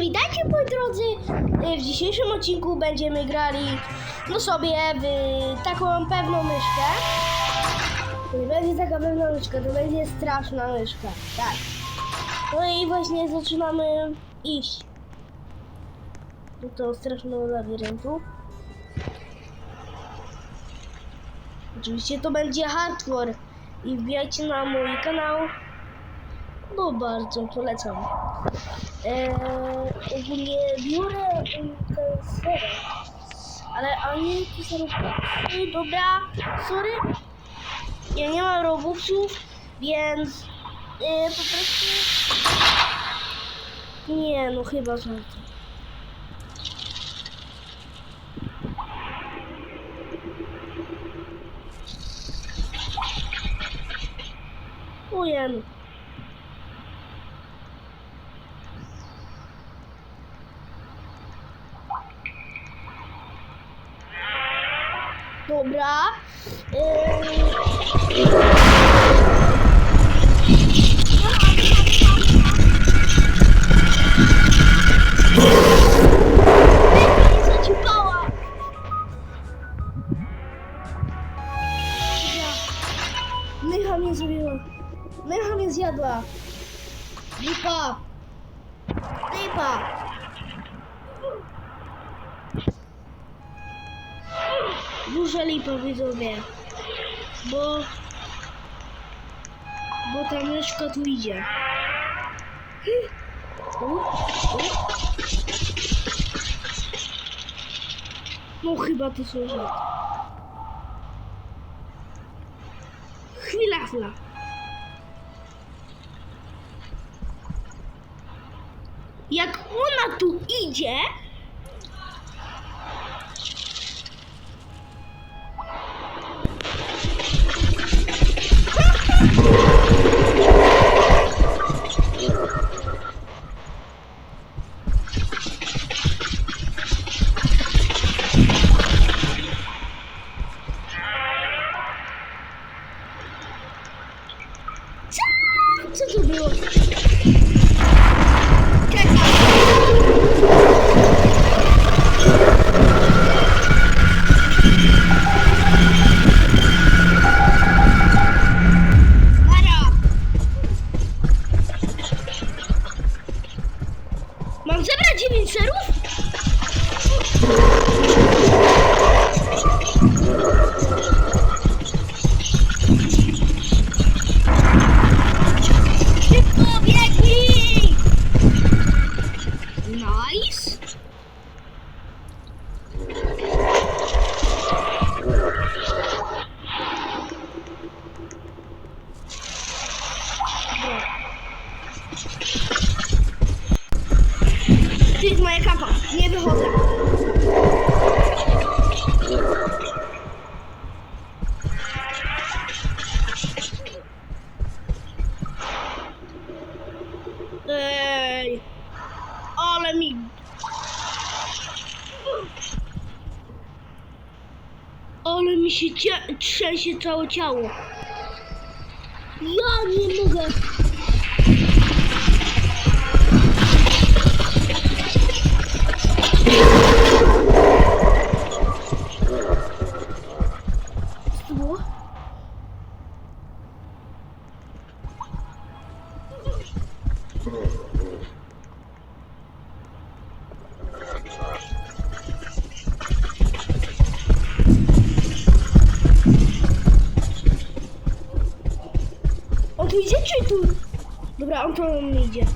Witajcie moi drodzy! Y, W dzisiejszym odcinku będziemy grali no sobie w taką pewną myszkę. To nie będzie taka pewna myszka, to będzie straszna myszka. Tak. No i właśnie zaczynamy iść do tego strasznego labiryntu. Oczywiście to będzie hardcore i wbijajcie na mój kanał, bo bardzo polecam. Eee, ogólnie biorę ten serek, ale są Robuxy, dobra, sorry. Ja nie mam Robuxów, więc e, po prostu... Nie, no chyba żarty. Ujemy. dobrar. Beleza é, de boa. Nem ramizinho. Nem ramizinho do ar. Limpa. Lipa widzowie. Bo... Bo ta myszka tu idzie. No chyba to żarty. Chwila, chwila. Jak ona tu idzie, Thank you. Mi się trzęsie całe ciało. Ja nie mogę. Co Dobra, on nie idzie.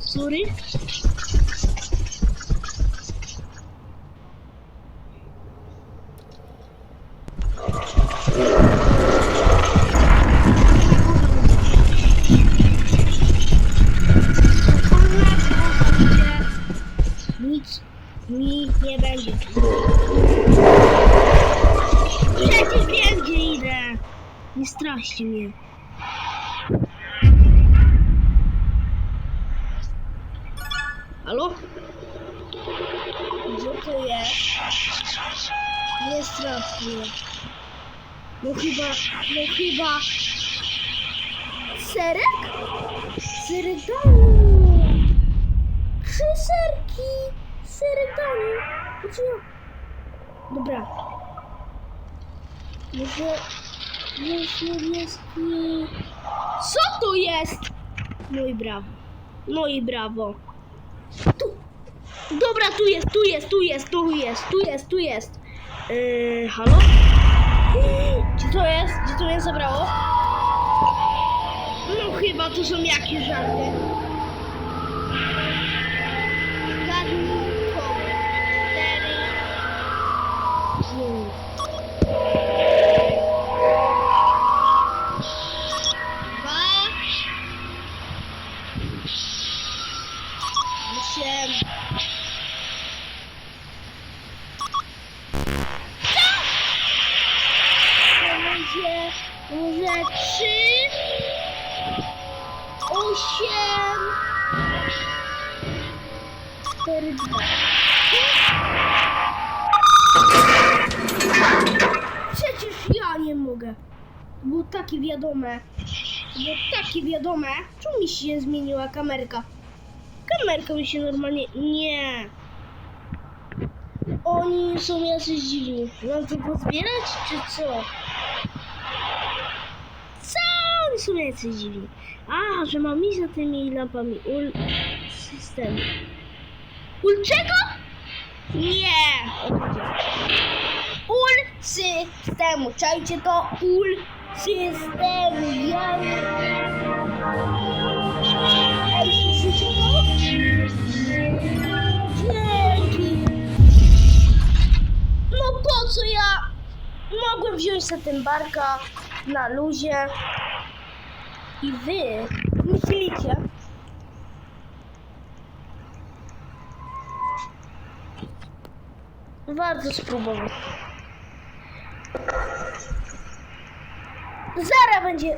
Sorry? Nic mi nie będzie. Przecież wiem, gdzie idę. Nie straszcie mnie. Halo? Gdzie to jest? Nie strasz. No chyba, no chyba... Serek? Serek domu. Trzy serki. Serek domu. Ja... Dobra. Może... Jest niebieski... Co to jest? No i brawo. No i brawo. Tu. Dobra, tu jest, tu jest, tu jest, tu jest, tu jest, tu jest. Yy, halo? Gdzie to jest? Gdzie to mnie zabrało? No chyba to są jakieś żarty. Osiem. To może, może trzy, osiem, cztery, dwa. Przecież ja nie mogę. Było takie wiadome. Było takie wiadome. Czemu mi się zmieniła kamerka? Kamerka mi się normalnie... Nie. Oni są jacyś dziwni. Mam to pozbierać, czy co? Co? Oni są jacyś dziwni. A, że mam iść za tymi lampami. Ul... System. Ul czego? Nie. Ul systemu. Czajcie to? Ul systemu. Ja... sobie ten barka na luzie i wy myślicie, warto spróbować. Zara będzie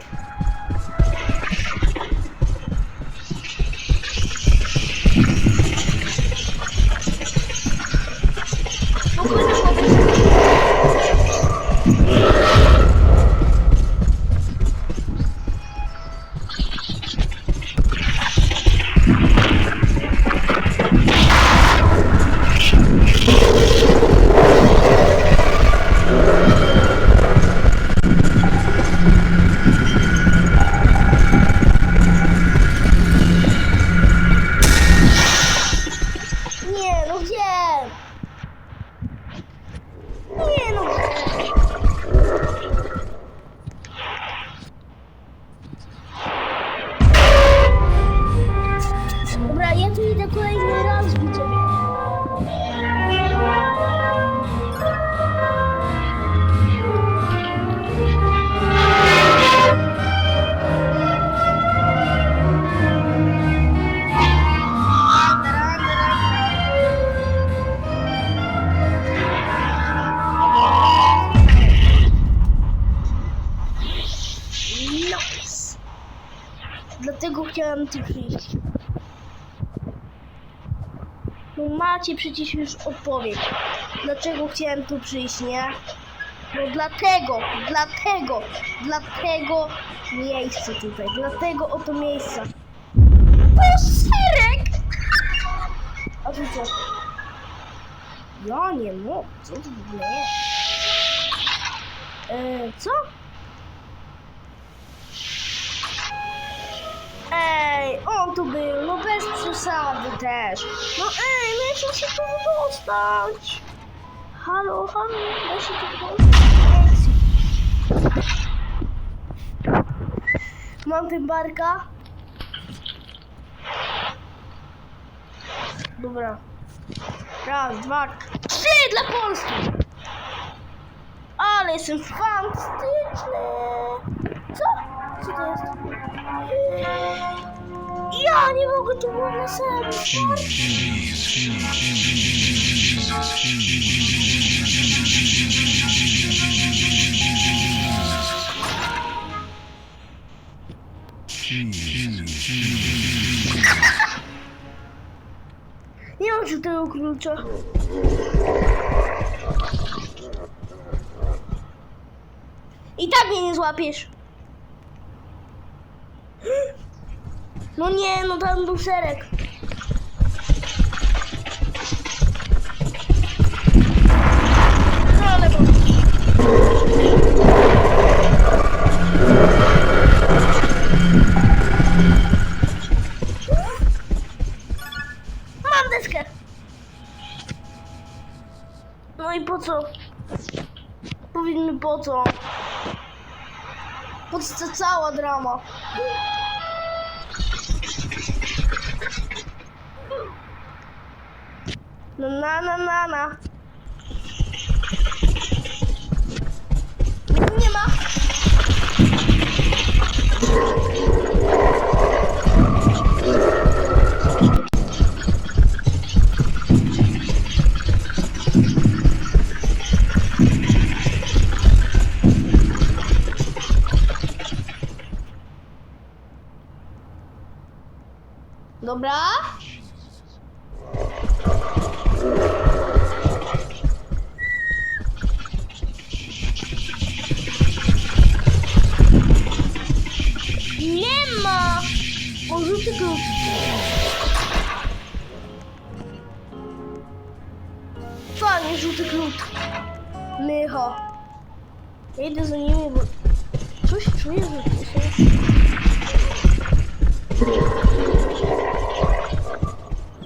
Tu przyjść. No macie przecież już odpowiedź. Dlaczego chciałem tu przyjść, nie? No dlatego, dlatego, dlatego miejsce tutaj, dlatego oto miejsca. Poserek! A tu co? Ja nie mogę, co to w ogóle jest? E, co? Ej, on tu był, no bez przesady też. No ej, no jak się tu dostać? Halo, halo, da się tu dostać? Mam tym barka. Dobra. Raz, dwa, trzy dla Polski! Ale jestem fantastyczny! Co? Co to jest? Ja nie mogę, to było na serio. Nie mam żadnego klucza. I tak mnie nie złapiesz. No nie, no tam był serek. No. No i po co? Powiedz mi po co? Po co ta cała drama? No na na na Może tylko... Fajnie, żółty klucz. Mycha. Ja idę za nimi, bo coś czuję, że to się...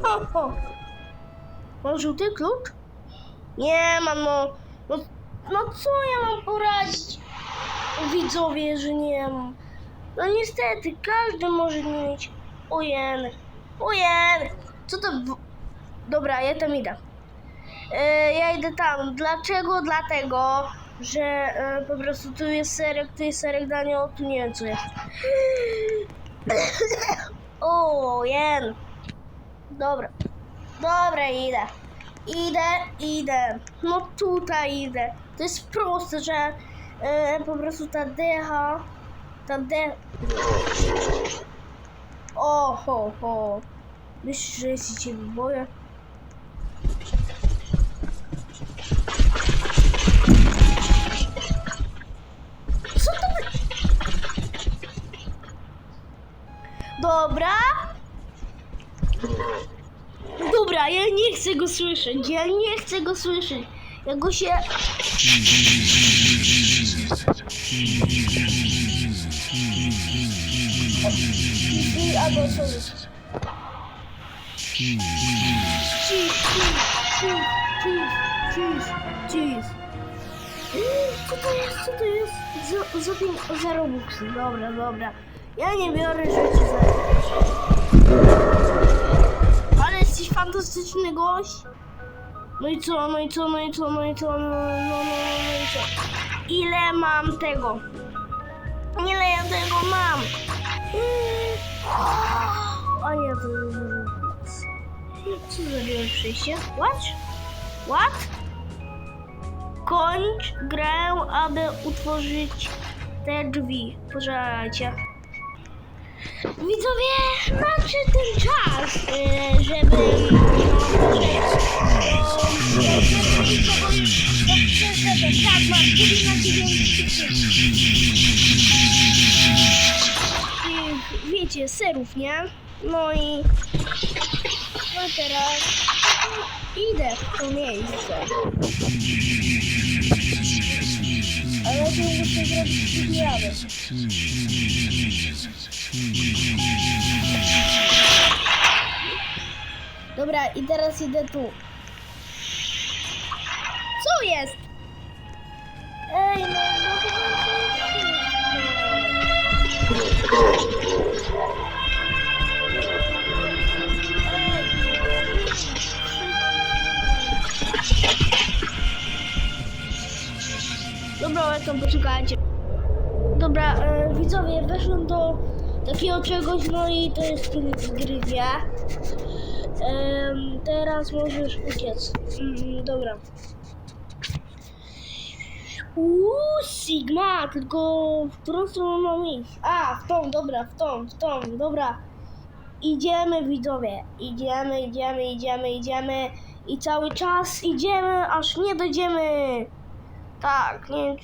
Ho, ho. Mam żółty klucz? Nie mam, no. no. No co ja mam poradzić? Widzowie, że nie mam. No niestety, każdy może mieć. Ojen. Ojen. Co to... w- Dobra, ja tam idę. E, ja idę tam. Dlaczego? Dlatego, że e, po prostu tu jest serek, tu jest serek Daniel, tu nie wiem co jest. o, jen. Dobra. Dobra, idę. Idę, idę. No tutaj idę. To jest proste, że e, po prostu ta decha, ta de... O, ho. Myślisz, że jest cię boję? Co to by... Dobra. Dobra, ja nie chcę go słyszeć. Ja nie chcę go słyszeć. Ja go się... I albo jest? Cheese, cheese, cheese, cheese, cheese. Co to jest? Co to jest? Za, za, pięć- za Robuxy. Dobra, dobra. Ja nie biorę rzeczy za Ale jesteś fantastyczny gość. No i co, no i co, no i co, no i co, no, no, no, no, no i co? Ile mam tego? Ile ja tego mam? A ja to wiem. Co zrobiłem przejście? What? What? Kończ grę, aby utworzyć te drzwi. Poczekajcie. Widzowie, nadszedł ten czas, e, żeby... Tak, mam 19 Wiecie, serów, nie? No i... No teraz... Idę w to miejsce. Ale to muszę zrobić zmiany. Dobra, i teraz idę tu. Co jest? Ej, no, no to Dobra, to poczekajcie. Dobra, e, widzowie, weszłem do takiego czegoś, no i to jest koniec gry, wie. Em, teraz możesz uciec. Mm, dobra. Uuu, Sigma, tylko w którą stronę mam iść? A, w tą, dobra, w tą, w tą, dobra. idziemy widzowie, idziemy, idziemy, idziemy, idziemy i cały czas idziemy, aż nie dojdziemy. Tak, nie.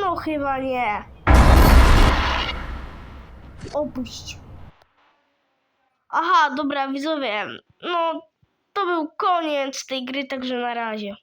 No chyba nie. Opuść. Aha, dobra widzowie, no to był koniec tej gry, także na razie.